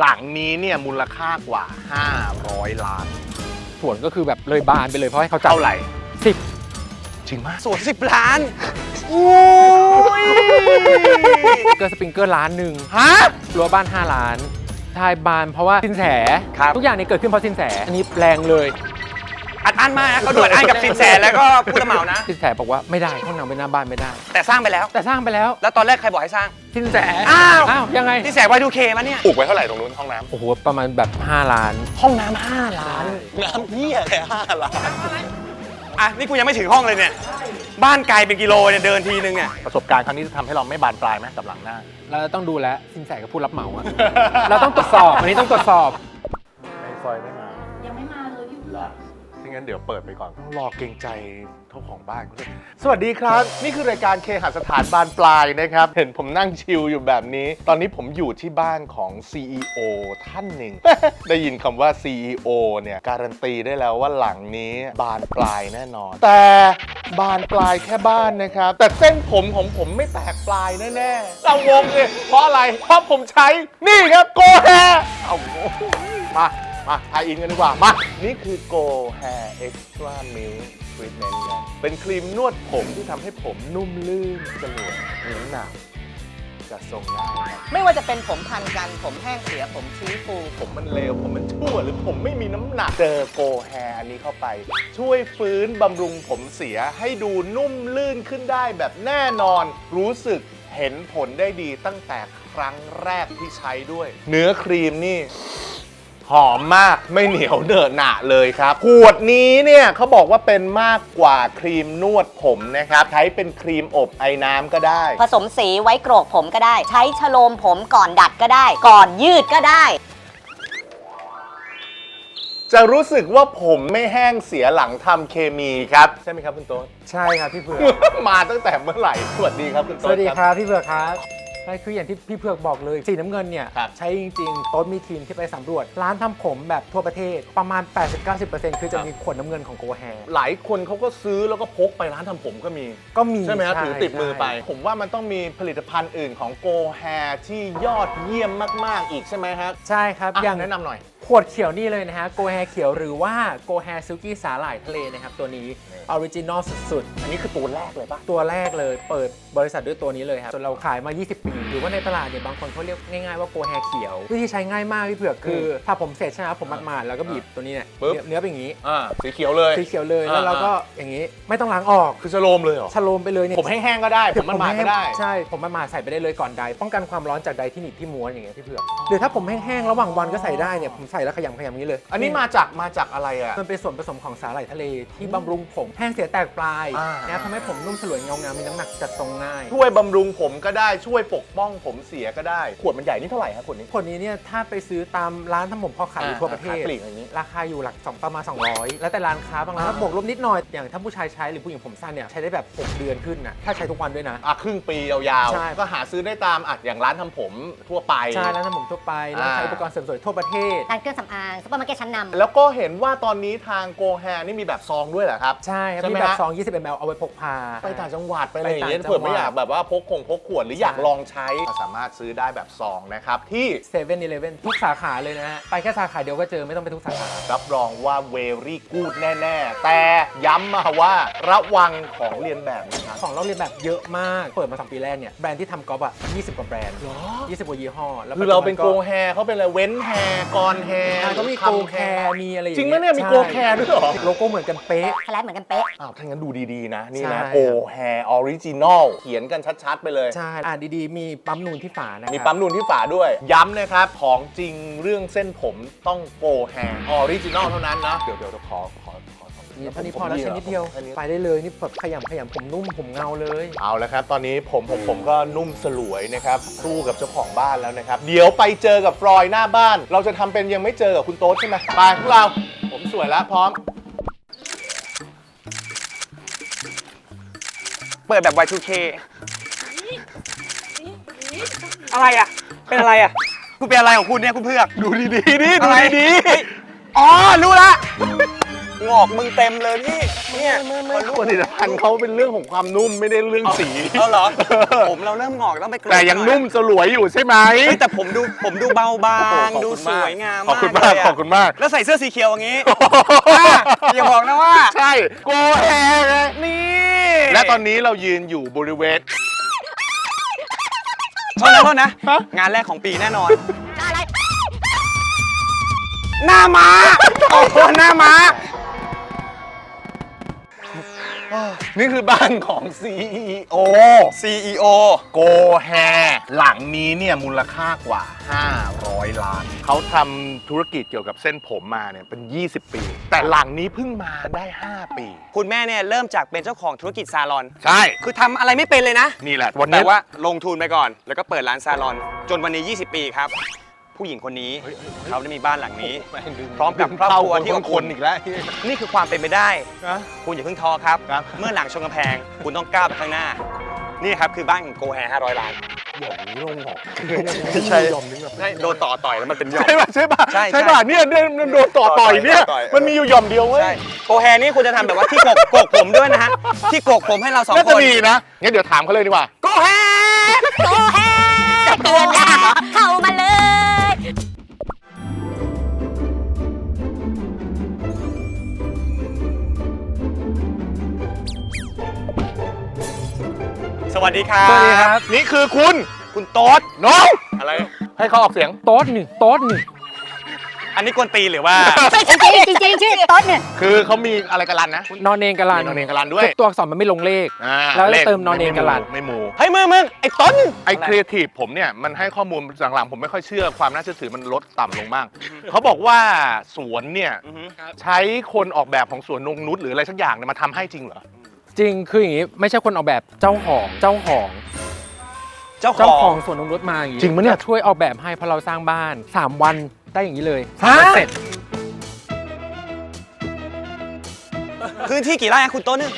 หลังนี้เนี่ยมูลค่ากว่า 500 ล้านส่วนก็คือแบบเลยบานไปเลยเพราะให้เขาจับเท่าไหร่สิบจริงมากสวนสิบล้านเกิร์สปริงเกอร์ล้านหนึ่งฮะรั้วบ้าน 5 ล้านทายบานเพราะว่าสินแสครับทุกอย่างนี้เกิดขึ้นเพราะสินแส อันนี้แรงเลย อัดอั้นมากนะเขาด่วนอั้นกับสินแสแล้วก็ผู้รับเหมานะ สินแสบอกว่าไม่ได้ห้องน้ำเป็นหน้าบ้านไม่ได้ แต่สร้างไปแล้ว แต่สร้างไปแล้วแล้วตอนแรกใครบอกให้สร้าง สินแสอ้าว อ้าวยังไงสินแส Y2K มาเนี่ย ปลูกไว้เท่าไหร่ตรงนู้นห้องน้โอ้โหประมาณแบบ 5 ล้านำห้องน้ำห้าล้านน้ำเหี้ยเลยห้าล้านอะนี่กูยังไม่ถึงห้องเลยเนี่ย บ้านไกลเป็นกิโลเนี่ยเดินทีนึงเนี่ย ประสบการณ์ครั้งนี้จะทำให้เราไม่บานปลายไหมกับหลังหน้า เราต้องดูแลวสินแสกับผู้รับเหมาอะเราต้องตรวจสอบ อันนี้ต้องตรวจสอบ ในซอยไม่มายังไม่มาเลยพี่เผือก ไม่งั้นเดี๋ยวเปิดไปก่อนต้องรอเกรงใจเจ้าของบ้านเขาด้วยสวัสดีครับ นี่คือรายการเคหสถานบานปลายนะครับ เห็นผมนั่งชิลอยู่แบบนี้ ตอนนี้ผมอยู่ที่บ้านของ CEO ท่านหนึ่ง ได้ยินคำว่า CEO เนี่ยการันตีได้แล้วว่าหลังนี้บานปลายแน่นอน แต่บานปลายแค่บ้านนะครับ แต่เส้นผมของผมไม่แตกปลายแน่ๆเรางงเลยเพราะอะไรเพราะผมใช้นี่ครับโกแฮเอามา มาทายอินกันดีกว่า มา นี่คือ Go Hair Extra Milk Treatment ครับเป็นครีมนวดผมที่ทำให้ผมนุ่มลื่นสลวยเหนียวหนักจะทรงง่ายครับ ไม่ว่าจะเป็นผมพันกัน ผมแห้งเสีย ผมชี้ฟู ผมมันเลว ผมมันชั่ว หรือผมไม่มีน้ำหนัก เจอโกแฮอันนี้เข้าไป ช่วยฟื้นบำรุงผมเสียให้ดูนุ่มลื่นขึ้นได้แบบแน่นอน รู้สึกเห็นผลได้ดีตั้งแต่ครั้งแรกที่ใช้ด้วย เนื้อครีมนี่ หอมมากไม่เหนียวเหนอะหนะเลยครับขวดนี้เนี่ยเขาบอกว่าเป็นมากกว่าครีมนวดผมนะครับใช้เป็นครีมอบไอ้น้ำก็ได้ ผสมสีไว้โกรกผมก็ได้ ใช้ชโลมผมก่อนดัดก็ได้ ก่อนยืดก็ได้ จะรู้สึกว่าผมไม่แห้งเสียหลังทำเคมีครับ ใช่ไหมครับคุณโต๊ด ใช่ครับพี่เผือก มาตั้งแต่เมื่อไหร่ สวัสดีครับคุณสโต๊ดวัสดีครับพี่เผือกครับ ใช่คืออย่างที่พี่เผือกบอกเลยสีน้ำเงินเนี่ยครับ ใช้จริงๆโต๊ดมีทีมที่ไปสำรวจ ร้านทำผมแบบทั่วประเทศประมาณ 80-90%คือจะมีขวดน้ำเงินของโกแฮหลายคนเขาก็ซื้อแล้วก็พกไปร้านทำผมก็มี ก็มีใช่ไหมครับถือติดมือไป ใช่ ผมว่ามันต้องมีผลิตภัณฑ์อื่นของโกแฮที่ยอดเยี่ยมมาก ๆ อีกใช่ไหมครับใช่ครับ อะอย่างแนะนำหน่อย ขวดเขียวนี่เลยนะฮะ โกแฮเขียวหรือว่าโกแฮซิลกี้สาหร่ายทะเลนะครับ ตัวนี้ออริจินอลสุดอันนี้คือตัวแรกเลยปะ ๆ ตัวแรกเลยเปิดบริษัทด้วยตัวนี้เลยครับจนเราขายมา 20 ปีหรือว่าในตลาดเนี่ยบางคนเขาเรียกง่ายๆว่าโกแฮเขียววิธีใช้ง่ายมากพี่เผือกคือถ้าผมเสร็จใช่ไหมครับผมมัดมาแล้วก็บีบตัวนี้เนี่ยปึ๊บ เนื้อเนื้อเป็นอย่างนี้อ่าสีเขียวเลยสีเขียวเลยแล้วอ่าเราก็อย่างนี้ไม่ต้องล้างออกคือชโลมเลยเหรอ ชะโลมไปเลยเนี่ย ผมแห้งๆก็ได้ ผมมันมาก็ได้ ใช่ ผมมันมาใส่ไปได้เลยก่อนใด ป้องกันความร้อนจากใดที่หนีบที่ม้วนอย่างเงี้ยพี่เผือกหรือถ้าผมแห้งๆ ระหว่างวันก็ใส่ได้เนี่ย ผมใส่แล้วขยำขยำอย่างนี้เลยอันนี้มาจากมาจากอะไรอะ มันเป็นส่วนผสมของสาหร่ายทะเลที่บำรุงผมแห้งเสียแตกปลายอ่านะทำให้ผมนุ่มสลวยเงางามมีน้ำหนักจัดทรงง่าย ช่วยบำรุงผมก็ได้ช่วยปกป้องผมเสียก็ได้ ขวดมันใหญ่นี่เท่าไหร่ครับขวดนี้คนนี้เนี่ยถ้าไปซื้อตามร้านทำผมพอขายอยู่ทั่วประเทศขายปลีกอย่างนี้ ราคาอยู่หลักสองประมาณ 200 แล้วแต่ร้านค้าบางร้านก็บวกลบนิดหน่อย อย่างถ้าผู้ชายใช้หรือผู้หญิงผมสั้นเนี่ยใช้ได้แบบ 6 เดือนขึ้นนะถ้าใช้ทุกวันด้วยนะ อะครึ่งปียาวใช่ ๆ ก็หาซื้อได้ตามอะอย่างร้านทำผมทั่วไป ใช่ร้านทำผมทั่วไปร้านขายอุปกรณ์เสริมสวยทั่วประเทศ ร้านเครื่องสำอางซุปเปอร์มาร์เก็ตชั้นนำแล้วก็เห็นว่าตอนนี้ทางโกแฮนี่มีแบบซองด้วยเหรอครับ ใช่ครับใช่ไหมมีแบบฮะซอง20 ml เอาไว้พกพา ไปต่างจังหวัดไปอะไรอย่างเงี้ยไปต่างจังหวัด เผื่อไม่อยากแบบว่าพกคงพกขวดหรืออยากใช่ลองใช้ สามารถซื้อได้แบบซองนะครับที่เซเว่นอีเลฟเว่นทุกสาขาเลยนะฮะ ไปแค่สาขาเดียวก็เจอไม่ต้องไปทุกสาขา รับรองว่าเวรี่กูดแน่ๆ แต่ย้ำมาว่าระวังของเรียนแบบนะครับ ของเราเรียนแบบเยอะมาก เปิดมา2ปีแรกเนี่ย แบรนด์ที่ทำก๊อปอะ 20 กว่าแบรนด์ 20 กว่ายี่ห้อ แล้วคือเราเป็นโกแฮเขาเป็นอะไร เว้นแฮกอนแฮอ่าก็มีโกแคร์มีอะไรอย่างจริงเงี้ไหมเนี่ยมีโกแคร์ด้วยเหรอ โลโก้เหมือนกันเป๊ะคล้ายเหมือนกันเป๊ะ อ้าวถ้างั้นดูดีๆนะนี่นะใช่โกแฮออริจินอลเขียนกันชัดๆไปเลย ใช่ อ่านดีๆ มีปั๊มนูนที่ฝานะครับ มีปั๊มนูนที่ฝาด้วย ย้ำนะครับ ของจริงเรื่องเส้นผมต้องโกแฮออริจินอลเท่านั้นนะ เดี๋ยวเดี๋ยวขอขอขอขอนี่เท่านี้พอแล้วใช้นิดเดียวแค่นี้ไปได้เลย นี่แบบขยำขยำผมนุ่มผมเงาเลย เอาแล้วครับ ตอนนี้ผมผมผมก็นุ่มสลวยนะครับสู้กับเจ้าของบ้านแล้วนะครับ เดี๋ยวไปเจอกับฟลอยหน้าบ้าน เราจะทำเป็นยังไม่เจอกับคุณโต๊ดใช่ไหมไปพวกเรา ผมสวยแล้วพร้อม เปิดแบบ Y2K อะไรอะ เป็นอะไรอะ คุณเป็นอะไรของคุณเนี่ยคุณเพือก ดูดีๆนี่ดูอะไร ดีเฮ้ยอ๋อ รู้ละ งอกมึงเต็มเลยพี่ๆเนี่ยผลิตภัณฑ์เขาเป็นเรื่องของความนุ่มไม่ได้เรื่องสี เอาเหรอ ผมเราเริ่มงอกต้องไปเกลี่แต่ยังนุ่มสลวยอยู่ใช่ไหมเฮ้ยแต่ผมดูผมดูเบาบาโอ้งโหขอบดูคุณสมากวยงามขอบคุณมามากกเลยขอบคุณมาก แล้วใส่เสื้อสีเขียวอย่างนี้ อะอย่าบอกนะว่า ใช่โกแฮไงนี่ และตอนนี้เรายืนอยู่บริเวณ โทษนะโทษนะฮะงานแรกของปีแน่นอนหน้าม้า โอ้โหหน้าม้า นี่คือบ้านของ CEO CEO โกแฮหลังนี้เนี่ยมูลค่ากว่า 500 ล้าน เขาทำธุรกิจเกี่ยวกับเส้นผมมาเนี่ยเป็น 20 ปี แต่หลังนี้เพิ่งมาได้ 5 ปี คุณแม่เนี่ยเริ่มจากเป็นเจ้าของธุรกิจซาลอน ใช่ คือทำอะไรไม่เป็นเลยนะ นี่แหละ วันแต่นี้ว่าลงทุนไปก่อน แล้วก็เปิดร้านซาลอน จนวันนี้ 20 ปีครับ ผู้หญิงคนนี้ เขาได้มีบ้านหลังนี้ พร้อมกับครอบครัวที่อบคอุ่นนอีกแล้ว นี่คือความเป็นไปได้นะคุณอย่าเพิ่งท้อครับ ครับ เมื่อหลังชนกำแพง คุณต้องก้าวไปข้างหน้า นี่ครับคือบ้านของโกแฮ500 ล้านอย่างนี้ลงหอกใช่ยอมนึกแบบใช่โดนต่อต่อยแล้วมันเป็นหย่อม ใช่ป่ะใช่ป่ะใช่ใช่ใช่ป่ะเนี่ยเนี่ยเนี่ยโดนต่อต่อยเนี่ย ต่อต่อยมันมีอยู่หย่อมเดียวเว้ยใช่โกแฮนี่คุณจะทำแบบว่าที่โกกโกกผมด้วยนะฮะ ที่โกกผมให้เราสองน่าคจะน มีนะงั้นเดี๋ยวถามเขาเลยดีกว่า โกแฮโตแฮจะเตือนนะเข้ามาเลย สวัสดีครับ สวัสดีครับ นี่คือคุณคุณโต๊ดน้องอะไร ให้เขาออกเสียง โต๊ดหนึ่งโต๊ดหนึ่งอันนี้กวนตีนหรือว่าจริงจริงๆชื่อต้นเนี่ย คือเขามีอะไรกันลันนะนอนเองกะลันมีนอนเองกันลันด้วยตัวอักษรมันไม่ลงเลข อ่าแล้วลขเติมนอนเองกันลัน ไม่หมูเฮ้ยมึงมึงไอ้ต้น ไอ้ครีเอทีฟผมเนี่ย มันให้ข้อมูลหลังๆผมไม่ค่อยเชื่อความน่าเชื่อถือมันลดต่ำลงมาก เขาบอกว่าสวนเนี่ย ใช้คนออกแบบของสวนนงนุชหรืออะไรสักอย่างเนี่ยมาทำให้จริงเหรอ จริงคืออย่างนี้ไม่ใช่คนออกแบบเจ้าของเจ้าของเจ้าขเจ้าอของง สวนนงนุชมาอย่างนี้จริงปะเนี่ยช่วยออกแบบให้เพราะเราสร้างบ้าน 3 วันได้อย่างนี้เลยฮะ เสร็จพื้นที่กี่ไร่อะคุณต้นนึง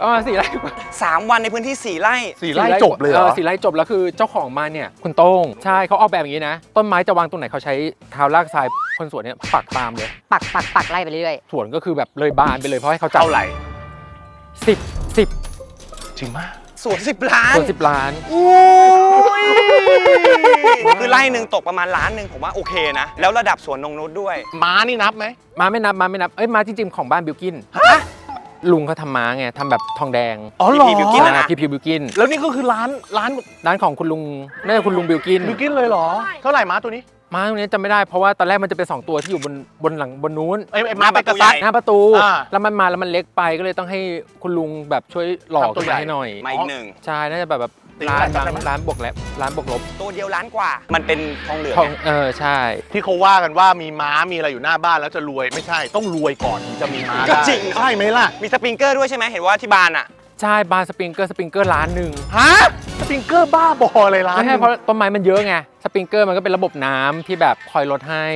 ประมาณสี่ไร่กว่า สามวันในพื้นที่สี่ไร่ สี่ไร่จบเลยเหรอ สี่ไร่จบแล้วคือเจ้าของมาเนี่ยคุณโต้งใช่เขาออกแบบอย่างนี้นะ ต้นไม้จะวางตรงไหนเขาใช้เท้าลากทรายคนสวนเนี่ยปักตามเลย ปักปักปักไล่ไปเรื่อยสวนก็คือแบบเลยบานไปเลยเพราะให้เขาจับเท่าไหร่ สิบสิบจริงมากสวนสิบล้านสวนสิบล้านคือไร่หนึ่งตกประมาณล้านหนึ่งผมว่าโอเคนะ แล้วระดับสวนนงนุชด้วย ม้านี่นับไหม มาไม่นับมาไม่นับเอ้ยมาจริงๆของบ้านบิวกินลุงเขาทำม้าไงทำแบบทองแดงอ๋อเหรอ พี่บิวกิ้นนะอ่าพี่พิวบิวกินแล้วนี่ก็คือร้านร้านร้านของคุณลุงน่าจะคุณลุงบิวกิน บิวกินเลยเหรอ เท่าไหร่ม้าตัวนี้ ม้าตรงนี้จำไม่ได้เพราะว่าตอนแรกมันจะเป็นสองตัวที่อยู่บนบนหลังบนนู้นไอ้ไอ้ม้าไปกระซัดหน้าประตู อ่าแล้วมันมาแล้วมันเล็กไปก็เลยต้องให้คุณลุงแบบช่วยหลอกทำตัวขึ้นใหญ่มาให้หน่อยมาอีกหนึ่ง ใช่น่าจะแบบแบบตีร้านได้ร้านได้ไหมร้านบวกและร้านบวกลบตัวเดียวล้านกว่า มันเป็นทองเหลืองทองไงเออใช่ ที่เขาว่ากันว่ามีม้ามีอะไรอยู่หน้าบ้านแล้วจะรวยไม่ใช่ต้องรวยก่อนถึงจะมีม้าก็ได้จริง ใช่ไหมล่ะ มีสปริงเกอร์ด้วยใช่ไหมเห็นว่าที่บ้านอะ ใช่บาร์สปริงเกอร์สปริงเกอร์ร้านหนึ่งฮะสปริงเกอร์บ้าบออะไรร้านไม่ใช่เพราะต้นไม้มันเยอะไงสปริงเกอร์มันก็เป็นระบบน้ำที่แบบคอยลดให้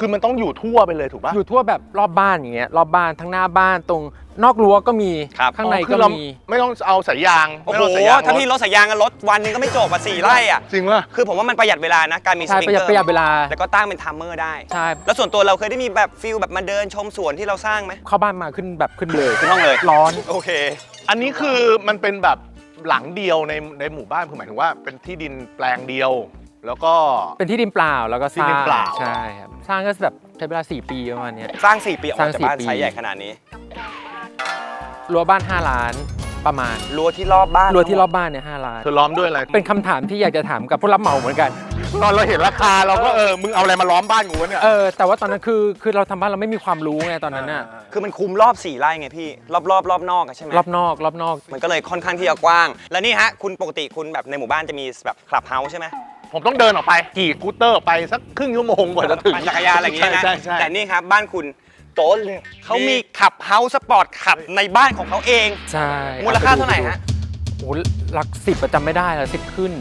คือมันต้องอยู่ทั่วไปเลยถูกปะอยู่ทั่วแบบรอบบ้านอย่างเงี้ยรอบบ้านทั้งหน้าบ้านตรงนอกรั้วก็มีครับข้างในอ๋อคืก็อเรามี ไม่ต้องเอาสายยางโอ้ไม่โหต้องสายยางถ้าพี่รถสายยางกันรถวันหนึงก็ไม่จบอะสี่ไร่อะ จริงป่ะ คือผมว่ามันประหยัดเวลานะ การมีสใช่ปริงประหยัดเกอร์ประหยัดเวลาแล้วก็ตั้งเป็นทัมเมอร์ได้ ใช่แล้วส่วนตัวเราเคยได้มีแบบฟิลแบบมาเดินชมสวนที่เราสร้างไหมเข้าบ้านมาขึ้นแบบขึ้นเลยขึ้นห้องเลย ร้อน โอเค อันนี้คือมันเป็นแบบหลังเดียวในในหมู่บ้านคือหมายถึงว่าเป็นที่ดินแปลงเดียว แล้วก็ เป็นที่ดินเปล่าแล้วก็สร้าที่ดิงนเปล่า ใช่ครับ สร้างก็แบบใช้เวลา 4 ปีประมาณเนี้ย สร้าง 4 ปีออกสร้างจากสี่บ้านปี ไซส์ใหญ่ขนาดนี้ รั้วบ้าน 5 ล้าน ประมาณรั้วที่รอบบ้านรั้วที่รอบบ้านเนี่ย5ล้าน เธอล้อมด้วยอะไรเป็นคำถามที่อยากจะถามกับผู้รับเหมาเหมือนกัน ตอนเราเห็นราคาเราก็เออ มึงเอาอะไรมาล้อมบ้านกูวะเนี่ย เออ แต่ว่าตอนนั้นคือคือเราทำบ้านเราไม่มีความรู้ไงตอนนั้นน่ะ คือมันคุมรอบ4ไร่ไงพี่ รอบรอบรอบนอกอะใช่ไหมรอบนอกรอบนอก มันก็เลยค่อนข้างที่จะกว้าง แล้วนี่ฮะคุณปกติคุณแบบในหมู่บ้านจะมีแบบคลับเฮาส์ใช่ไหมผมต้องเดินออกไปขี่กูเตอร์ออกไปสักครึ่งชั่วโมงกว่าจะถึงปั่นจักรยานอะไรอย่างเงี้ยนะใช่ใช่แต่นี่ครับบ้านคุณ โต๊ะเลย เขามีมีขับเฮาส์สปอร์ตขับในบ้านของเขาเอง ใช่มูลค่าเท่าไหร่ฮะ โอ้โหหลักสิบจำไม่ได้แล้วสิบขึ้น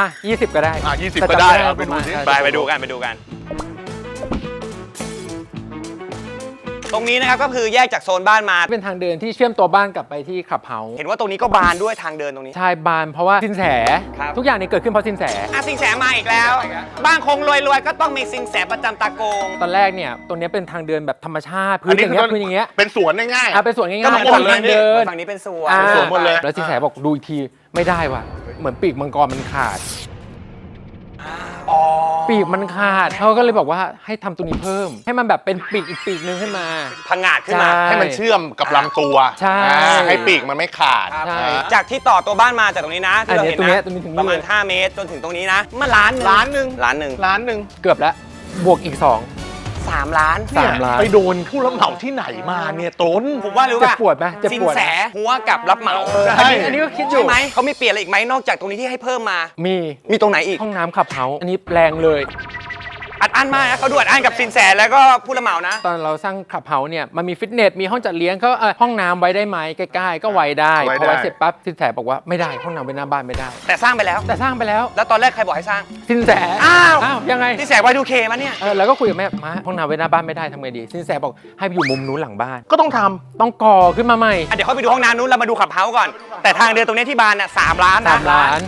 อะยี่สิบก็ได้อะยี่สิบแต่ก็จำได้ม่เอาไปประดูมาณสิใช่ไปไปดูกันไปดูกัน ตรงนี้นะครับก็คือแยกจากโซนบ้านมา เป็นทางเดินที่เชื่อมตัวบ้านกลับไปที่ขับเฮาส์เห็นว่าตรงนี้ก็บานด้วยทางเดินตรงนี้ ใช่บานเพราะว่าสินแส ครับ ทุกอย่างนี้เกิดขึ้นเพราะสินแส อะสิงแสมาอีกแล้ว บ้านคงรวยๆ ก็ต้องมีสิงแสประจำตาโกง ตอนแรกเนี่ยตรงเนี้ยเป็นทางเดินแบบธรรมชาติพื้นอย่างเงี้ยพื้นอย่างเงี้ยเป็นสวนง่ายๆอะเป็นสวนง่ายๆก็เหมือนหมดเลยทางเดิน ฝั่งนี้เป็นสวนอ่าสวนหมดเลย แล้วสินแสบอกดูอีกทีไม่ได้ว่ะ เหมือนปีกมังกรมันขาดอ๋อ ปีกมันขาดเขาก็เลยบอกว่าให้ทำตัวนี้เพิ่ม ให้มันแบบเป็นปีกอีกปีกนึงขึ้นมา พังงาดขึ้นมา ใช่ให้มันเชื่อมกับลำตัวใช่ อ่าให้ปีกมันไม่ขาดครับใช่ จากที่ต่อตัวบ้านมาจากตรงนี้นะที่เราเห็นอันเนี้ยนะตรงนี้ตรงนี้ถึงนี่ ประมาณเลย5เมตรจนถึงตรงนี้นะมาล้านล้านหนึ่งล้านหนึ่ง ล้านหนึ่งเกือบแล้วบวกอีก 2 สามล้านสามล้าน ไปโดนผู้รับเหมาที่ไหนมาเนี่ยต้น ผมว่ารู้เจ็บป่ะปวดไหมเจ็บสินปวด แสนะหัวกับรับเหมาใช่ อันนี้ก็คิดอใช่ยู่ไหมเขามีเปลี่ยนอะไรอีกไหมนอกจากตรงนี้ที่ให้เพิ่มมา มีมีตรงไหนอีก ห้องน้ำขับเฮาส์อันนี้แรงเลย อัดอั้นมากนะเขาดูอัดอั้นกับสินแสแล้วก็ผู้รับเหมานะ ตอนเราสร้างขับเฮาส์เนี่ยมันมีฟิตเนสมีห้องจัดเลี้ยงก็เอ่อห้องน้ำไว้ได้ไหมใกล้ๆก็ไว้ได้ไว้พอไว้ได้เสร็จปั๊บสินแสบอกว่าไม่ได้ห้องน้ำไว้หน้าบ้านไม่ได้ แต่สร้างไปแล้ว แต่สร้างไปแล้วแล้วตอนแรกใครบอกให้สร้าง สินแสอ้าวอ้าวยังไงสินแสวายทูเคมาเนี่ย เออแล้วก็คุยกับแม่มาห้องน้ำไว้หน้าบ้านไม่ได้ทำไงดี สินแสบอกให้ไปอยู่มุมนู้นหลังบ้าน ก็ต้องทำต้องก่อขึ้นมาใหม่อะเดี๋ยวเขาไปดูห้องน้ำนู้นเรามาดูขับเฮาส์ก่อน แต่ทางเดินตรงนี้ที่บานน่ะสามล้านนะ สามล้าน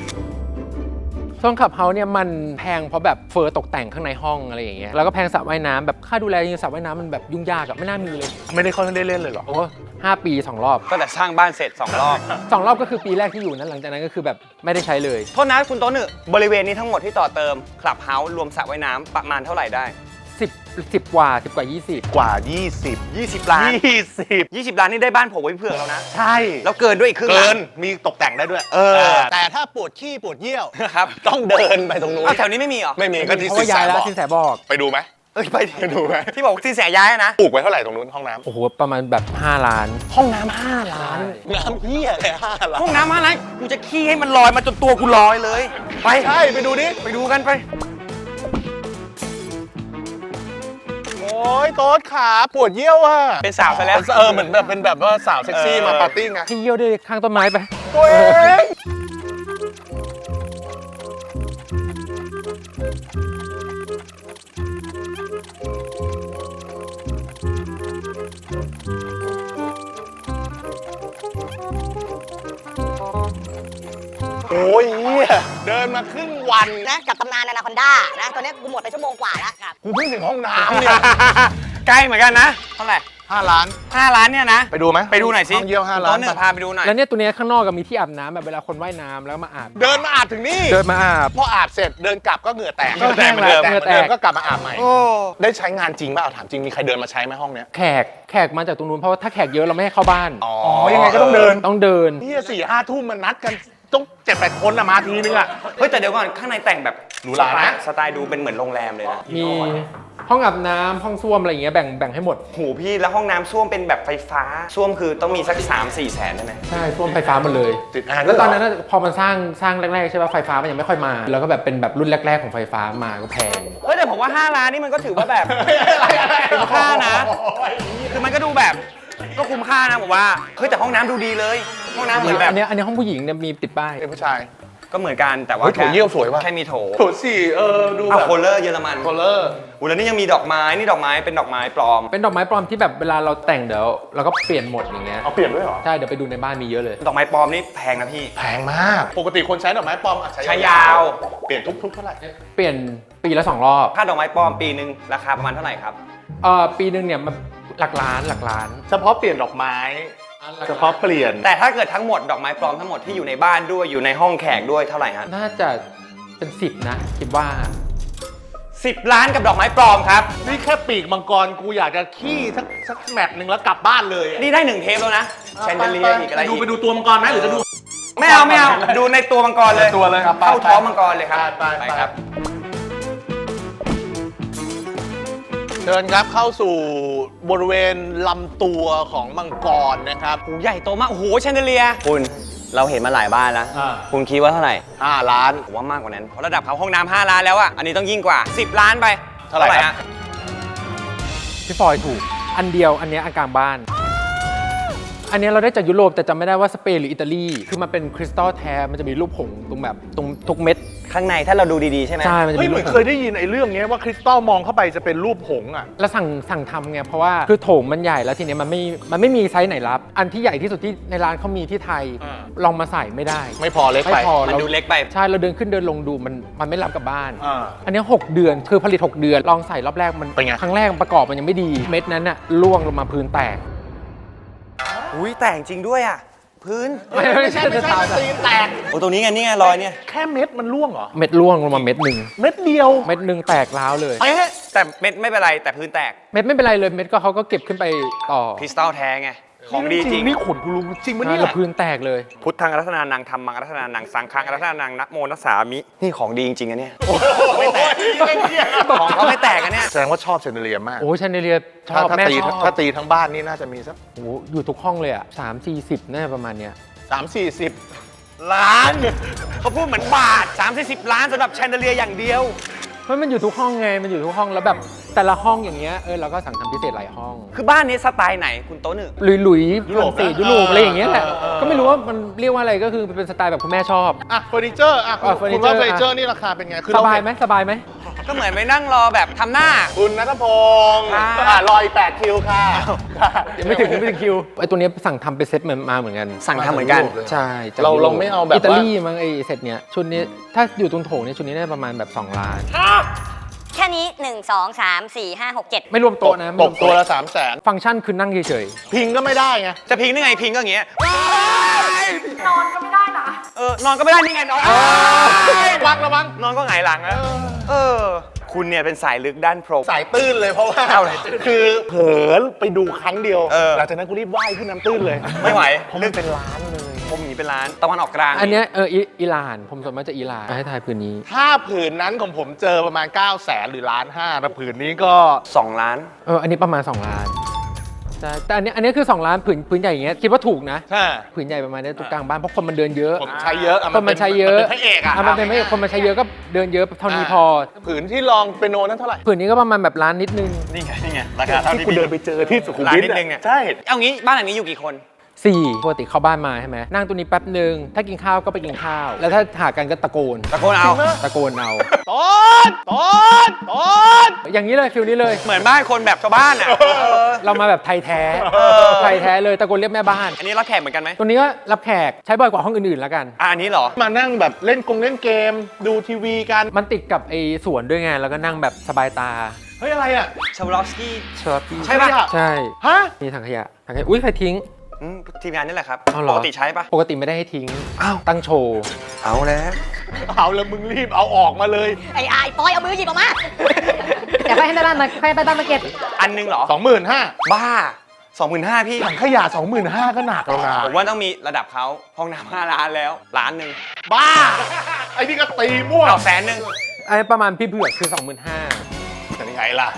ช่วงขับเฮาส์เนี่ยมันแพงเพราะแบบเฟอร์ตกแต่งข้างในห้องอะไรอย่างเงี้ยแล้วก็แพงสระว่ายน้ำแบบค่าดูแลจริงๆสระว่ายน้ำมันแบบยุ่งยากอะไม่น่ามีเลยไม่ได้ค่อยได้เล่นเลยเหรอ โอ้ห้าปีสองรอบก็แต่สร้างบ้านเสร็จสองรอบ สองรอบก็คือปีแรกที่อยู่นั้นหลังจากนั้นก็คือแบบไม่ได้ใช้เลย โทษนะคุณโต๊ะหนึ่งบริเวณนี้ทั้งหมดที่ต่อเติมคลับเฮาส์รวมสระว่ายน้ำประมาณเท่าไหร่ได้ 10 10กว่า10กว่า 20 กว่า 20 20 ล้าน 20 20 ล้านนี่ได้บ้านผมไว้เผื่อแล้วนะ ใช่ แล้วเกินด้วยอีกครึ่งเกิล้านมีตกแต่งได้ด้วยเอเออ แต่ถ้าปวดขี้ปวดเยี่ยวครับ ต้องเดินไปตรงนู้นอ้าวแถวนี้ไม่มีเหรอ ไม่มีก็ที่เพราะสิว่านแสย้ายแล้วบอกสินแสบอกไปดูไหมเอ้ยไปดิไปดูไหมที่บอกที่แสย้ายอะนะปลูกไว้เท่าไหร่ตรงนู้นห้องน้ำโอ้โหประมาณแบบ 5 ล้าน ห้องน้ำห้าล้าน น้ำเหี้ยเลยห้าล้านห้องน้ำอะไรกูจะขี้ให้มันลอยมาจนตัวกูลอยเลย ไปใช่ไปดูดิไปดูกันไป ยโต๊ดขาปวดเยี่ยวอะเป็นสาวซะแล้วเออเหมือนแบบเป็นแบบว่าสาวเซ็กซี่เออมาปาร์ตี้ไงที่เยี่ยวด้วยข้างต้นไม้ไปตัวเอง โอ้ยเหี้ยเดินมาครึ่งวันนะกับตำนานอนาคอนด้านะตัวเนี้ยกูหมดไปชั่วโมงกว่าแล้วครับกูเพิ่งถึงห้องน้ำเนี่ยใกล้เหมือนกันนะเท่าไหร่ห้าล้านห้าล้านเนี่ยนะ ไปดูไหมไปดูหน่อยสิห้องเยี่ยวห้าคุณล้าโต๊ะนหนึ่งพาไปดูหน่อยแล้วเนี่ยตัวเนี้ยข้างนอกก็มีที่อาบน้ำแบบเวลาคนว่ายน้ำแล้วก็มาอาบ เดินมาอาบถึงนี่เดินมาอาบพออาบเสร็จเดินกลับก็เหงื่อแตกก็แห้งแล้วเหงื่อแตกเหงื่อแตกเหมือนเดิมก็กลับมาอาบใหม่โอ้ได้ใช้งานจริงป่ะเอาถามจริงมีใครเดินมาใช้ไหมห้องเนี้ยแขกแขกมาจากตรงนู้นเพราะว่าถ้าแขกเยอะเราไม่ให้เข้าบ้านอ๋อยังไงก็ต้องเดินต้องเดินนี่สี่ห้าทุ่มมันนัดกัน ต้องเจ็ดแปดคนอะมาทีนึงอะ เฮ้ยแต่เดี๋ยวก่อนข้างในแต่งแบบหรูหรานะ สไตล์ดูเป็นเหมือนโรงแรมเลยนะมีห้องอาบน้ำห้องส้วมอะไรอย่างเงี้ยแบ่งแบ่งให้หมด โหพี่แล้วห้องน้ำส้วมเป็นแบบไฟฟ้าส้วมคือต้องมีสัก 3 4 แสนได้ไหมใช่ส้วมไฟฟ้าหมดเลย ติดแอร์แล้วตอนนั้นน่ะพอมันสร้างสร้างแรกๆใช่ป่ะไฟฟ้ามันยังไม่ค่อยมา แล้วก็แบบเป็นแบบรุ่นแรก ๆ ของไฟฟ้ามาก็แพง เฮ้ยแต่ผมว่า 5 ล้านนี่มันก็ถือว่าแบบอะไรอะไรคุ้มค่านะ คือมันก็ดูแบบ ก็คุ้มค่านะผมว่าเฮ้ยแต่ห้องน้ำดูดีเลย ห้องน้ำเหมือนแบบอันเนี้ยอันเนี้ยห้องผู้หญิงเนี่ยมีติดป้าย เป็นผู้ชาย ก็เหมือนกันแต่ว่าเฮ้ยโถเยี่ยวสวยว่ะ แค่มีโถโถสี่เออดูอะแบบโคลเลอร์เยอรมันโคลเลอร์อุ้ยแล้วนี่ยังมีดอกไม้นี่ดอกไม้เป็นดอกไม้ปลอม เป็นดอกไม้ปลอมที่แบบเวลาเราแต่งเดี๋ยวเราก็เปลี่ยนหมดอย่างเงี้ยเอาเปลี่ยนด้วยเหรอ ใช่เดี๋ยวไปดูในบ้านมีเยอะเลย ดอกไม้ปลอมนี่แพงนะพี่ แพงมาก ปกติคนใช้ดอกไม้ปลอมอะใช้ยาว เปลี่ยนทุกๆเท่าไหร่เปลี่ยนปีละสองรอบ ค่าดอกไม้ปลอมปีหนึ่งราคาประมาณเท่าไหร่ครับ เอ่อปีหนึ่งเนี่ยมัน หลักล้านหลักล้านเฉพาะเปลี่ยนดอกไม้ เฉพาะเปลี่ยน แต่ถ้าเกิดทั้งหมดดอกไม้ปลอมทั้งหมดที่อยู่ในบ้านด้วยอยู่ในห้องแขกด้วยเท่าไหร่ฮะน่าจะเป็นสิบนะ คิดว่าสิบล้านกับดอกไม้ปลอมครับ นี่แค่ปีกมังกรกูอยากจะขี้สักสักแมตช์หนึ่งแล้วกลับบ้านเลยอะนี่ได้หนึ่งเทปแล้วนะแชนเดเลียร์อีกอะไรไปดูอีกไปดูตัวมังกรไหมหรือจะดู ไม่เอาไม่เอาดูในตัวมังกรเลยตัวเลยครับเข้าท้องมังกรเลยครับไปไปไปครับ ชิญครับเข้าสู่บริเวณลำตัวของมังกรนะครับ โอ้ใหญ่โตมาก โอ้โหแชนเดเลียร์คุณเราเห็นมาหลายบ้านแล้ว อ่า คุณคิดว่าเท่าไหร่ 5 ล้าน ผมว่ามากกว่านั้นเพราะระดับเขาห้องน้ำ5ล้านแล้วอะอันนี้ต้องยิ่งกว่า 10 ล้านไปเท่าไหร่ครับฮะพี่ฟอยถูก อันเดียวอันเนี้ยอันกลางบ้าน อันเนี้ยเราได้จากยุโรปแต่จำไม่ได้ว่าสเปนหรืออิตาลี คือมันเป็นคริสตัลแท้ มันจะมีรูปผงตรงแบบตรงทุกเม็ด ข้างในถ้าเราดูดีๆใช่ไหม ใช่ มันจะเฮ้ยมีเหรูมืปอนผเคยงได้ยินไอ้เรื่องเนี้ยว่าคริสตัลมองเข้าไปจะเป็นรูปหงส์อะ แล้วสั่งสั่งทำไง เพราะว่าคือโถงมันใหญ่แล้วทีเนี้ยมันไม่ มันไม่มีไซส์ไหนรับ อันที่ใหญ่ที่สุดที่ในร้านเขามีที่ไทย อ่า ลองมาใส่ไม่ได้ ไม่พอเล็กไม่ไปพอ มันเราดูเล็กไป ใช่ เราเดินขึ้นเดินลงดูมันมันไม่รับกลับบ้าน อ่าอันเนี้ย6เดือนคือผลิต 6 เดือน ลองใส่รอบแรกมันเป็นไง ครั้งแรกประกอบมันยังไม่ดี เม็ดนั้นน่ะล่วงลงมาพื้นแตก อุ้ยแต่งจริงด้วยอะ พื้นไม่ไม่ใช่จะตามตีนแตกโอ้ตรงนี้ไงนี่ไงรอยเนี่ย แค่เม็ดมันร่วงเหรอ เม็ดล่วงลงมาเม็ดหนึ่งเม็ดเดียว เม็ดหนึ่งแตกร้าวเลย เอ๊ะแต่เม็ดไม่เป็นไรแต่พื้นแตก เม็ดไม่เป็นไรเลยเม็ดก็เขาก็เก็บขึ้นไปต่อ คริสตัลแท้ไง ของดีจริง นี่ขนคุณลุงจริงปะใช่เนี่ยแล้วพื้นแตกเลย พุทธังรัตนานังธรรมังรัตนานังสังฆังรัตนานังนะโมนัสสามิ นี่ของดีจริงๆอะเนี่ยไม่แตกของเขาไม่แตกอะเนี่ยแสดงว่าชอบเชนเดอเลียมากโอ้ยชันเดเลียชถ้าอบถ้าแม่ตีชอบถ้าตีทั้งบ้านนี่น่าจะมีสักโอ้โหอยู่ทุกห้องเลยอะสามสี่สิบน่าจะประมาณเนี้ยสามสี่สิบล้านเขาพูดเหมือนบาท30ล้านสำหรับแชนเดเลียอย่างเดียวเพราะมันอยู่ทุกห้องไงมันอยู่ทุกห้องแล้วแบบ แต่ละห้องอย่างเงี้ยเออเราก็สั่งทำพิเศษหลายห้อง คือบ้านนี้สไตล์ไหนคุณโต๊ะหนึ่ง หลุยหลุยยุโรปฝรั่งเศสนะยุโรปอะไรอย่างเงี้ยแหละเออเออ ก็ไม่รู้ว่ามันเรียกว่าอะไรก็คือเป็นสไตล์แบบคุณแม่ชอบ อะเฟอร์นิเจอร์อะอะคุณเฟอร์นิคุณเจอร์ ว่าเฟอร์นิเจอร์นี่ราคาเป็นไงคือสเรบายเห็นไหมสบายไหม ก็เหมือนไปนั่งรอแบบทำหน้า คุณนัทพงศ์อ่า อะรออีกแปดคิวค่ะยังไม่ถึงยังไม่ถึงคิวไอตัวเนี้ยสั่งทำเป็นเซตมามาเหมือนกัน สั่งทำเหมือนกัน ใช่จกเรายุโเราไม่เอาแบบอิตาลีว่ามั้งไอเซตเนี้ยชุดนี้ถ้าอยู่ตรงโถงเนี่ยชุดนี้ได้ประมาณแบบ 2 ล้าน แค่นี้ 1 2 3 4 5 6 7 ไม่รวมโต๊ะนะตไม่รกมตัวละสามแสนฟังก์ชันคือนั่งเฉยพิงก็ไม่ได้ไงจะพิงได้ไงพิงก็อย่างเงี้ยนอนก็ไม่ได้นะ เออนอนก็ไม่ได้นี่ไงนอนระวังระวังนอนก็หงายหลังอะเออ คุณเนี่ยเป็นสายลึกด้านโปร สายตื้นเลยเพราะว่าเอาเลยคือเผลอไปดูครั้งเดียวเออ หลังจากนั้นกูรีบว่ายขึ้นน้ำตื้นเลย ไม่ไหวเพราะมันเป็นล้านเลย ผมหนีเป็นร้าน ตะวันออกกลางๆอันเนี้ยเอออิอิหร่าน ผมส่วนมากจะอิหร่านให้ทายพื้นนี้ ถ้าผืนนั้นของผมเจอประมาณ 9 0 0แสนหรือล้านห้าแต่ผืนนี้ก็ สองล้าน เอออันนี้ประมาณ 2 ล้านใช่แต่อันนี้อันนี้คือ 2 ล้านผืนผืนใหญ่อย่างเงี้ยคิดว่าถูกนะ ถ้า ผืนใหญ่ประมาณนี้ตรงกลางบ้านเพราะคนมันเดินเยอะ ผมใช้เยอะะคนมันใช้เยอะเป็นพระเอกอะะมันเป็นไม่คนมันใช้เยอะก็เดินเยอะเท่านี้พอ ผืนที่ลองเป็นโนนั้นเท่าไหร่ ผืนนี้ก็ประมาณแบบล้านนิดนึง นี่ไงนี่ไงราคาเท่าที่ที่กูเดินไปเจอที่สุขุมร้านวิทนิดนึงเนี่ยใช่ เอางี้บ้านหลังนี้อยู่กี่คน สี่ปกติเข้าบ้านมาใช่ไหมนั่งตัวนี้แป๊บหนึ่งถ้ากินข้าวก็ไปกินข้าว แล้วถ้าหากันก็ตะโกนตะโกนเอา ตะโกนเอาต้นต้นต้นอย่างนี้เลยฟิลนี้เลย เหมือนบ้านคนแบบชาวบ้านอะเออเรามาแบบไทยแท้ไทยแท้เลยตะโกนเรียกแม่บ้าน อันนี้รับแขกเหมือนกันไหมตัวนี้ก็รับแขกใช้บ่อยกว่าห้องอื่นๆแล้วกันอะอันนี้เหรอมานั่งแบบเล่นกงเล่นเกม ดูทีวีกันมันติดกับไอ้สวนด้วยไงแล้วก็นั่งแบบสบายตาเฮ้ยอะไรอะชาวลอฟสกี้ชอบใช่ปะใช่ฮะมีถังขยะถังขยะอุ้ยใครทิ้ง อืมทีมงานนี่แหละครับเอาเหรอ ปกติใช้ปะ ปกติไม่ได้ให้ทิ้งตั้งโชว์เอาแล้ว เอาแล้วมึงรีบเอาออกมาเลย ไอ้ไอ้ปอยเอามือหยิบออกมาเดี๋ยวค่อยให้ได้บ้านมาค่อยให้ได้บ้านมาเก็บ อันหนึงเหรอ 25,000บ้า25,000พี่ ถังขยะ25,000ก็หนักแล้วนะผมว่าต้องมีระดับเขาห้องน้ำห้าล้านแล้วล้านหนึ่งบ้า ไอ้นี่ก็ตีมั่วเอาแสนหนึ่งไอ้ประมาณพี่เผือกคือ 25,000แต่ยังไงล่ะ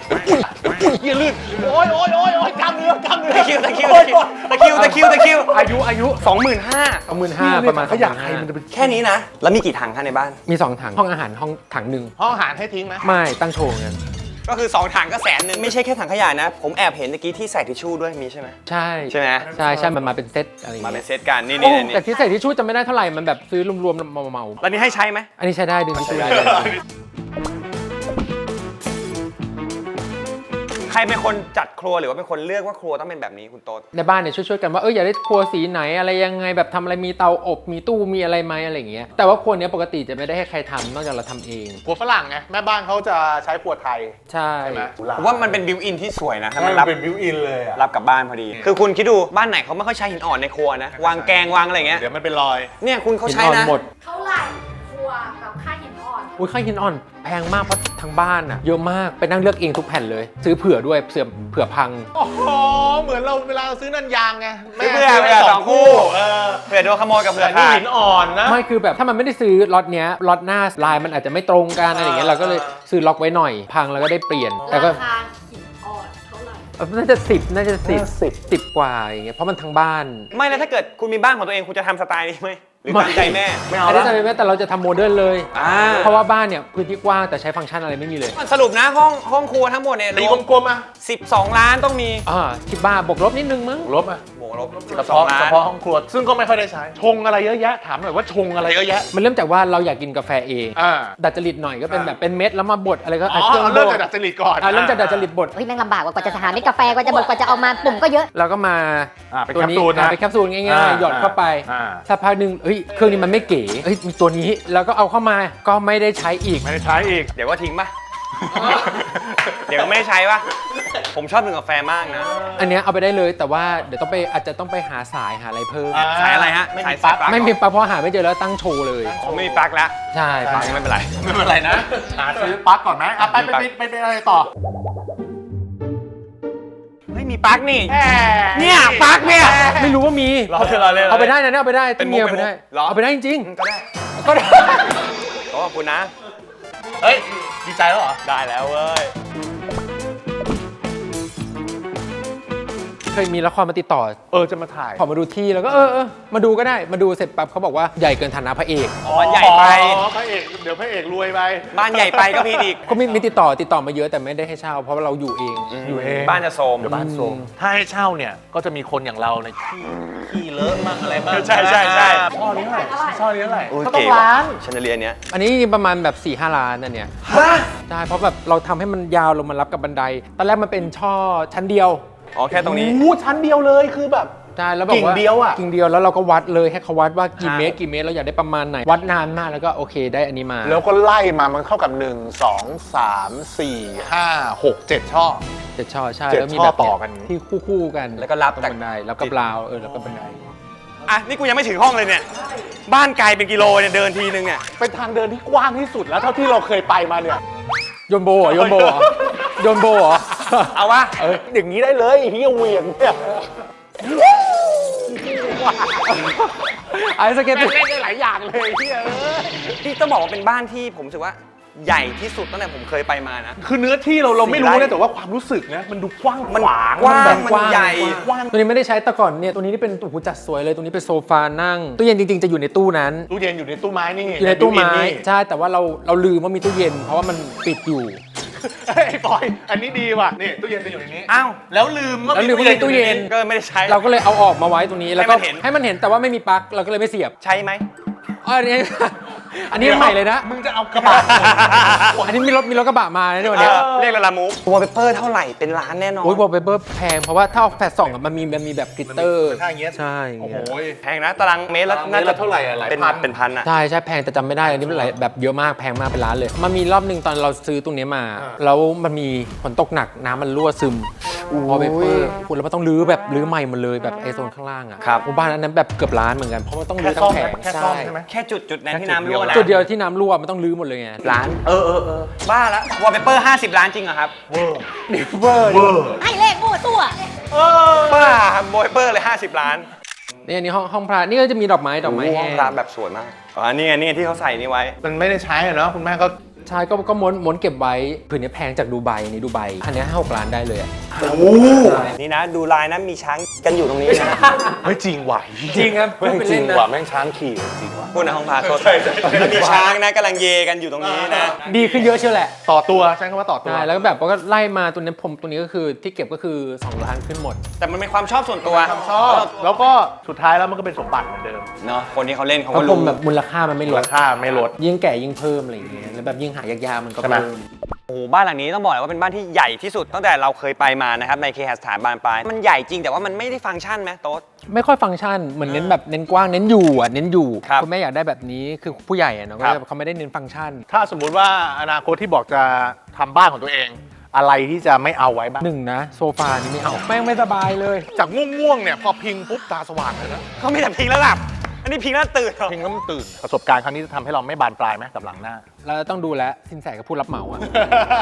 เฮียลื่นโอ้ยโอ้ยโอ้ยโอ้ยกล้ามเนื้อกล้ามเนื้อตะคริวตะคริวโอ้ยตะคริวตะคริวตะคริวอายุอายุสองหมื่นห้าเอาหมื่นห้าประมาณขยะใครมันจะเป็นแค่นี้นะ แล้วมีกี่ถังคะในบ้าน มีสองถัง ห้องอาหารห้องถังหนึ่งห้องอาหารให้ทิ้งไหมไม่ตั้งโชว์ไงก็คือ 2 ถังก็แสนหนึ่งไม่ใช่แค่ถังขยะนะ ผมแอบเห็นเมื่อกี้ที่ใส่ทิชชู่ด้วยมีใช่ไหมใช่ใช่ไหมใช่ใช่มันมาเป็นเซตอะไรอย่างมาเงี้เป็นยเซตกันนี่โอ้นี่นี่แต่ที่ใส่ทิชชู่จะไม่ได้เท่าไหร่มันแบบซื้อรวมๆเมาแล้วนี่ให้ใช้ไหมๆอันนี้ใช้ได้ดึงทิชชู่ได้ ใครเป็นคนจัดครัวหรือว่าเป็นคนเลือกว่าครัวต้องเป็นแบบนี้คุณโต๊ดในบ้านเนี่ยช่วยๆกันว่าเอออยากได้ครัวสีไหนอะไรยังไงแบบทำอะไรมีเตาอบมีตู้มีอะไรไหมอะไรอย่างเงี้ยแต่ว่าครัวเนี้ยปกติจะไม่ได้ให้ใครทำนอกจากเราทำเองครัวฝรั่งไงแม่บ้านเขาจะใช้ครัวไทยใช่ ใช่ไหมผมว่ามันเป็นบิวอินที่สวยนะถ้ามัมันนรับเป็นบิวอินเลยอะรับกลับบ้านพอดี คือคุณคิดดูบ้านไหนเขาไม่ค่อยใช้หินอ่อนในครัวนะ วางแกงวางอะไรอย่างเงี้ยเดี๋ยวมันเป็นรอยเนี่ยคุณเขาหินใช้อ่อนนะ หมด เท่าไหร่ครัวกับค่าหิน อ่อนอุ้ยค่าหินอ่อนแพงมากเพราะทั้งบ้านอะเยอะมากไปนั่งเลือกเองทุกแผ่นเลย ซื้อเผื่อด้วยเผื่อเผื่อพัง โอ้โหเหมือนเราเวลาเราซื้อนันยางไงแม่เพื่อซื้เพื่อให้สองคู่เออเผื่อโดนขโมยกับเผื่อแต่นี่ขาดหินอ่อนนะ ไม่คือแบบถ้ามันไม่ได้ซื้อล็อตเนี้ยล็อตหน้าลายมันอาจจะไม่ตรงกันอะไรอย่างเงี้ยเราก็เลยซื้อล็อกไว้หน่อย พังแล้วก็ได้เปลี่ยนแต่ก็ราคาหินอ่อนเท่าไหร่เอ่อน่าจะสิบน่าจะสิบสิบกว่าอย่างเงี้ยเพราะมันทั้งบ้าน ไม่แล้วถ้าเกิดคุณมีบ้านของตัวเองคุณจะทำสไตล์นี้ไหม หรือไม่ตามใจแม่ไม่เอาอันแล้นี้วจะเป็นแม้แต่เราจะทำโมเดิร์นเลย อ่า เพราะว่าบ้านเนี่ยพื้นที่กว้างแต่ใช้ฟังก์ชันอะไรไม่มีเลยสรุปนะห้องห้องครัวทั้งหมดเนี่ยตีรวมกลมๆอะ12 ล้านต้องมีอ่าคิดบ้าบวกลบนิดนึงมั้งลบอะโหลบเฉพาะ12ล้าเฉนพาะห้องครัวซึ่งก็ไม่ค่อยได้ใช้ ชงอะไรเยอะแยะถามหน่อยว่าชงอะไรเยอะแยะ มันเริ่มจากว่าเราอยากกินกาแฟเองอ่า ดัดจริตหน่อยก็เป็นแบบเป็นเม็ดแล้วมาบดอะไรก็อ๋อเครื่องเริ่มบจากดดัดจริตก่อนอะเริ่มจากดัดจริตบดเฮ้ยแม่งลำบากกว่ากว่าจะหาเม็ดกาแฟกว่าจะบดกว่าจะเอามาปุ่มก็เยอะ แล้วก็มาอ่าเป็นตัวแคปนี้ซูลนะอะเป็นแคปซูลง่ายอ่าๆหยอดเข้าไปอ่า สักพักหนึ่งเฮ้ยเครื่องนี้มันไม่เก๋เฮ้ยมีตัวนี้แล้วก็เอาเข้ามาก็ไม่ได้ใช้อีก ไม่ได้ใช้อีก เดี๋ยวก็ทิ้งปะ เดี๋ยวก็ไม่ได้ใช้ปะผมชอบดื่มกาแฟมากนะ อันเนี้ยเอาไปได้เลยแต่ว่าเดี๋ยวต้องไปอาจจะต้องไปหาสายหาอะไรเพิ่มสายอะไรฮะไม่สามียปลั๊กสายปลั๊ก ไม่มีปลั๊กเพราะหาไม่เจอแล้วตั้งโชว์เลย ผมไม่มีปลั๊กแล้วใช่ปลั๊ก ไม่เป็นไร ไม่เป็นไรนะหาซื้อปลั๊กก่อนไหมอะไปไปไปไปไปอะไรต่อไม่มีปลั๊กนี่ เนี่ยปลั๊กเนี่ยไม่รู้ว่ามี รอเถอะรอเลยเอาไปได้นะเนี่ยเอาไปได้เป็นเมียมุเอากไปได้เป็นมุกเหรอ เอาไปได้จริงก็ได้ๆก็ได้ ขอบคุณนะ เฮ้ย ดีใจแล้วเหรอ ได้แล้วเว้ย เคยมีละครมาติดต่อ เออจะมาถ่าย ขอมาดูที่แล้วก็เออเออมาดูก็ได้มาดูเสร็จปั๊บเขาบอกว่าใหญ่เกินฐานะพระเอกอ๋อใหญ่ไปอ๋อพระเอกเดี๋ยวพระเอกรวยไป บ้านใหญ่ไปก็ผิดอีกก็มีมีติดต่อติดต่อมาเยอะแต่ไม่ได้ให้เช่าเพราะว่าเราอยู่เองอยู่เองบ้านจะโซมเดี๋ยวบ้านโซมถ้าให้เช่าเนี่ยก็จะมีคนอย่างเราเนี่ยขี้ขี้เลอะมากอะไรบ้างใช่ใช่ใช่ช่อนี้เท่าไหร่ช่อนี้เท่าไหร่โอ้ยก็ต้อเก๋งว่ะล้านชันเดเลียร์เนี้ยอันนี้ประมาณแบบ4ี่ห้าล้านนั่นเนี่ยใช่เพราะแบบเราทำให้มันยาวลงมารับกับบันไดตอนแรกมันเป็นช่อชั้นเดียว อ๋อแค่ตรงนี้ โอ้โหชั้นเดียวเลยคือแบบ ใช่แล้วบอกว่ากิ่งเดียวอะ กิ่งเดียวแล้วเราก็วัดเลยให้เขาวัดว่ากี่ครับเมตรกี่เมตรเราอยากได้ประมาณไหน วัดนานมากแล้วก็โอเคได้อันนี้มาแล้วก็ไล่มามันเข้ากับ 1 2 3 4 5 6 7 ช่อ เจ็ดช่อใช่เจ็ดแล้วมีช่อแบบต่อกัน ที่คู่คู่ๆกันแล้วก็รับตรงจาก บันไดแล้วก็ติดบราวเออแล้วก็บันได อะนี่กูยังไม่ถึงห้องเลยเนี่ย บ้านไกลเป็นกิโลเนี่ยเดินทีนึงเนี่ย เป็นทางเดินที่กว้างที่สุดแล้วเท่าที่เราเคยไปมาเนี่ย โยนโบเหรอโยนโบเหรอโยนโบเหรอ เอาวะเอออย่างนี้ได้เลยเฮียเหวียงเนี่ยไอ้สเก็ตแม่งเล่นได้หลายอย่างเลยเฮียเอ้ยที่ต้องบอกว่าเป็นบ้านที่ผมรู้สึกว่าใหญ่ที่สุดตั้งแต่ผมเคยไปมานะ คือเนื้อที่เราเราไม่รู้สี่ไร่นะแต่ว่าความรู้สึกนะมันดูกว้างมันขวางกว้างแบบมันใหญ่กว้างตัวนี้ไม่ได้ใช้แต่ก่อนเนี่ยตัวนี้นี่เป็นโอ้โหจัดสวยเลยตัวนี้เป็นโซฟานั่งตู้เย็นจริงๆจะอยู่ในตู้นั้นตู้เย็นอยู่ในตู้ไม้นี่อยู่ในตู้ไม้นี่ใช่แต่ว่าเราเราลืมว่ามีตู้เย็น เพราะว่ามันปิดอยู่เฮ้ย ไอ้บอย อันนี้ดีว่ะ นี่ตู้เย็นจะอยู่ในนี้ อ้าว แล้วลืมว่าแล้วลืมว่ามีตู้เย็น ก็ไม่ได้ใช้ เราก็เลยเอาออกมาไว้ตรงนี้แล้วก็ให้มันเห็น ให้มันเห็นแต่ว่าไม่มีปลั๊กเราก็เลยไม่เสียบ ใช้ไหม อ๋ออันนี้ อันนี้ใหม่เลยนะ มึงจะเอากระบะอันนี้มีรถมีรถกระบะมาในวันเอเนี้ยอเรียกละลามูฟวอลเปเปอร์เท่าไหร่เป็นล้านแน่นอนโอ้ยวอลเปเปอร์แพงเพราะว่าถ้าเอาแฟลชส่องอะมันมีมันมีแบบกลิตเตอร์ถ้าอย่างเงี้ยใช่อย่างโอ้โหเงี้ยแพงนะตารางเมตรละตารางเมน่าตรจะละเท่าไหร่อะหลายเป็นพันเป็นพันอะใช่ใช่แพงแต่จำไม่ได้อันนี้มันหลายแบบเยอะมากแพงมากเป็นล้านเลย มันมีรอบหนึ่งตอนเราซื้อตรงนี้มา แล้วมันมีฝนตกหนักน้ำมันรั่วซึม วอลเปเปอร์คุณแล้วมันต้องรื้อแบบรื้อใหม่หมดเลยแบบไอโซนข้างล่างอะครับหมู่บ้านอันนั้นแบบเกือบล้านเหมือนกันเพราะมันต้องรื้แค่อทั้ซ่องมแผไหมงแค่ซ่อมใช่ไหมแค่จุดจุดนั้นที่แค่จุดน้ำรั่วเดียวนะจุดเดียวที่น้ำรั่วมันต้องรื้อหมดเลยไงล้านเออเออเออบ้าละวอลเปเปอร์50 ล้านจริงเหรอครับเวอร์เวอร์เวอร์ให้เลขมั่วตัวบ้าวอลเปเปอร์เลย 50 ล้านนี่อันนี้ห้องห้องพระนี่ก็จะมีดอกไม้ดอกไม้โโหแห้ห้องงพระแบบสวยมากอ๋อนี่ไงนี่ไงที่เขาใส่นี่ไว้ มันไม่ได้ใช้อะเนาะคุณแม่ก็ ใช่ก็ก็ม้วนม้วนเก็บไว้ผืนนี้แพงจากดูไบนี่ดูไบอันนี้ห้าหกล้านได้เลยอะนี่นะ ดูลายนะมีช้างกันอยู่ตรงนี้นะเฮ้ยจริงว่ะจริงครับแม่งพูดเป็นจริเล่งนนะ ว่ะแม่งช้างขี่จริงว่ะพูดในห้องพระโทษแล้วมีช้างนะกำลังเยกันอยู่ตรงนี้นะ ดีขึ้นเยอะเชียวแหละต่อตัวใช้คำว่าต่อตัว ใช่แล้วก็แบบว่าก็ไล่มาตัวนี้ผมตัวนี้ก็คือที่เก็บก็คือ2ล้านขึ้นหมด แต่มันเป็นความชอบส่วนตัวชอบแล้วก็สุดท้ายแล้วมันก็เป็นสมบัติเหมือนเดิมเนาะคนที่เขาเล่นเขาเพราะก็ผมรู้แบบมูลค่ามันไม่ลราดคาไม่ลด ยิ่งแก่ยิ่งเพิ่มอะไรอย่างเงี้ยแล้วแบบยิ่งหายากๆมันก็ใช่ไหม เพิ่ม โอ้โหบ้านหลังนี้ต้องบอกเลยว่าเป็นบ้านที่ใหญ่ที่สุดตั้งแต่เราเคยไปมานะครับในเคหสถานบานปลายมันใหญ่จริงแต่ว่ามันไม่ได้ฟังก์ชันไหมโต๊ด ไม่ค่อยฟังก์ชันเหมือนเน้นแบบเน้นกว้างเน้นอยู่อะเน้นอยู่ครับณแม่อยากได้แบบนี้คือผู้ใหญ่อะเนาะครับ ก็เขาไม่ได้เน้นฟังก์ชันถ้าสมมุติว่าอนาคตที่บอกจะทำบ้านของตัวเอง อะไรที่จะไม่เอาไว้บ้างหนึ่งนะ โซฟานี่ไม่เอาแม่งไม่สบายเลย จากง่วงๆเนี่ยพอพิงปุ๊บตาสว่างเลยนะเขาไม่แต่พิงแล้วหลับอันนี้พิงแล้วตื่นเหรอพิงแล้วมันตื่นประสบการณ์ครั้งนี้จะทำให้เราไม่บานปลายไหมกับหลังหน้า เราต้องดูแลวสินแสกับผู้รับเหมาอะ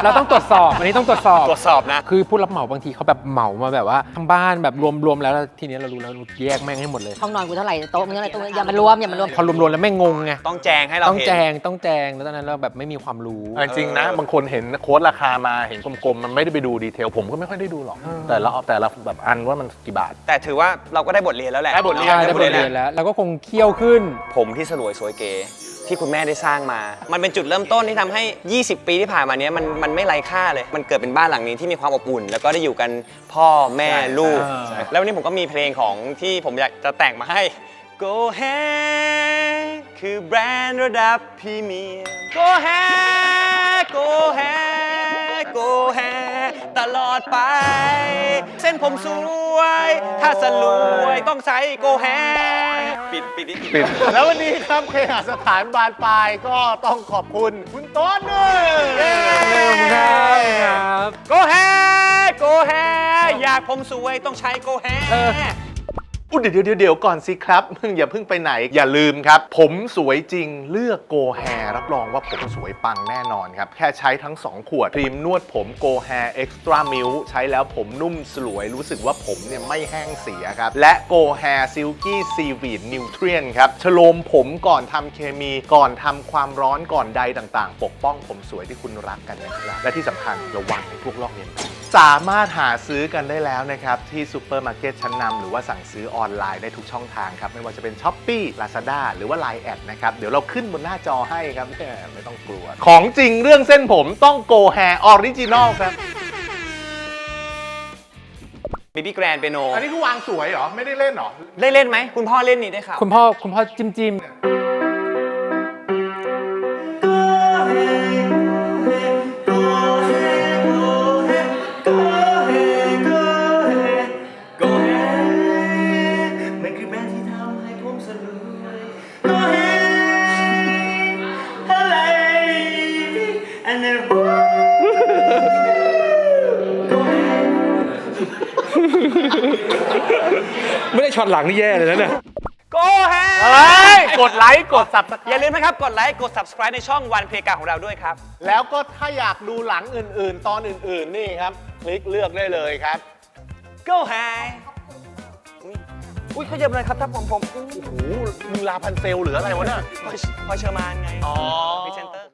เราต้องตรวจสอบอันนี้ต้องตรวจสอบ ตรวจสอบนะ คือผู้รับเหมาบางทีเขาแบบเหมามาแบบว่าทั้งบ้านแบบรวมๆแล้วแล้วทีนี้เรารู้แล้วแยกแม่งให้หมดเลยห้องนอนกูเท่าไหร่โต๊ะมึงเท่าไหร่โต๊ะอย่ามารวมอย่ามารวม พอรวมๆแล้วแม่งงงไงต้องแจงให้เราต้องเห็น แจงต้องแจงแล้วตอนนั้นเราแบบไม่มีความรู้ เอาจริงๆนะ บางคนเห็นโค้ดราคามาเห็นกลมๆ มันไม่ได้ไปดูดีเทล ผมก็ไม่ค่อยได้ดูหรอก แต่ละแต่ละแบบอันว่ามันกี่บาท แต่ถือว่าเราก็ได้บทเรียนแล้วแหละได้บทเรียน ใช่ได้บทเรียนแล้วเราก็คงเคี่ยวขึ้น ผมที่สลวยสวยเก๋ ที่คุณแม่ได้สร้างมา มันเป็นจุดเริ่มต้นที่ทำให้ 20 ปีที่ผ่านมาเนี้ยมันมันไม่ไร้ค่าเลย มันเกิดเป็นบ้านหลังนี้ที่มีความอบอุ่น แล้วก็ได้อยู่กันพ่อแม่ลูก ใช่ แล้ววันนี้ผมก็มีเพลงของที่ผมอยากจะแต่งมาให้ Go Hair คือแบรนด์ระดับพรีเมียม Go Hair Go Hair Go Hair ตลอดไป เส้นผมสวย ถ้าสลวยต้องใช้ Go Hair ปิดปิดนิดปิดแล้ววันนี้ครับเคหสถานบานปลายก็ต้องขอบคุณ คุณต้นด้วยครับโกแฮโกแฮอยากผมสวยต้องใช้ Go Hair อุ๊ย เดี๋ยวเดี๋ยวเดี๋ยวก่อนสิครับมึงอย่าเพิ่งไปไหน อย่าลืมครับ ผมสวยจริงเลือกโกแฮรับรองว่าผมสวยปังแน่นอนครับ แค่ใช้ทั้ง 2 ขวดครีมนวดผมโกแฮเอ็กซ์ตร้ามิลใช้แล้วผมนุ่มสลวยรู้สึกว่าผมเนี่ยไม่แห้งเสียครับ และโกแฮซิลกี้ซีวีดนิวเทรียนครับชโลมผมก่อนทำเคมีก่อนทำความร้อนก่อนใดต่างๆ ปกป้องผมสวยที่คุณรักกันนะครับและที่สำคัญระวังในพวกลอกเลียนแบบสามารถหาซื้อกันได้แล้วนะครับที่ซูเปอร์มาร์เก็ตชั้นนำหรือว่าสั่งซื้อออนไลน์ได้ทุกช่องทางครับไม่ว่าจะเป็น s h อ p e e Lazada หรือว่า Line แอดนะครับเดี๋ยวเราขึ้นบนหน้าจอให้ครับแหมไม่ต้องกลัว ของจริงเรื่องเส้นผมต้อง Go Hair Original ครับบิบี้แกรนเปียโนอันนี้คือวางสวยเหรอ ไม่ได้เล่นเหรอได้เล่นไหม คุณพ่อเล่นนี่ได้ข่าวคุณพ่อคุณพ่อจิ้มจิ้มมั ไม่ได้ช็อตหลังนี่แย่เลยนะเนี่ยโกแฮเฮ้ยกดไลค์กด subscribe อย่าลืมนะครับ กดไลค์กด subscribe ในช่องวันเพกาของเราด้วยครับ แล้วก็ถ้าอยากดูหลังอื่น ๆ ตอนอื่น ๆ นี่ครับ คลิกเลือกได้เลยครับ Go High อุ้ยเขาเยิบเลยครับถ้าผมผมโอ้โหมึงลาพันเซลหรืออะไรวะเนี่ยพอเชอร์มานไงอ๋อ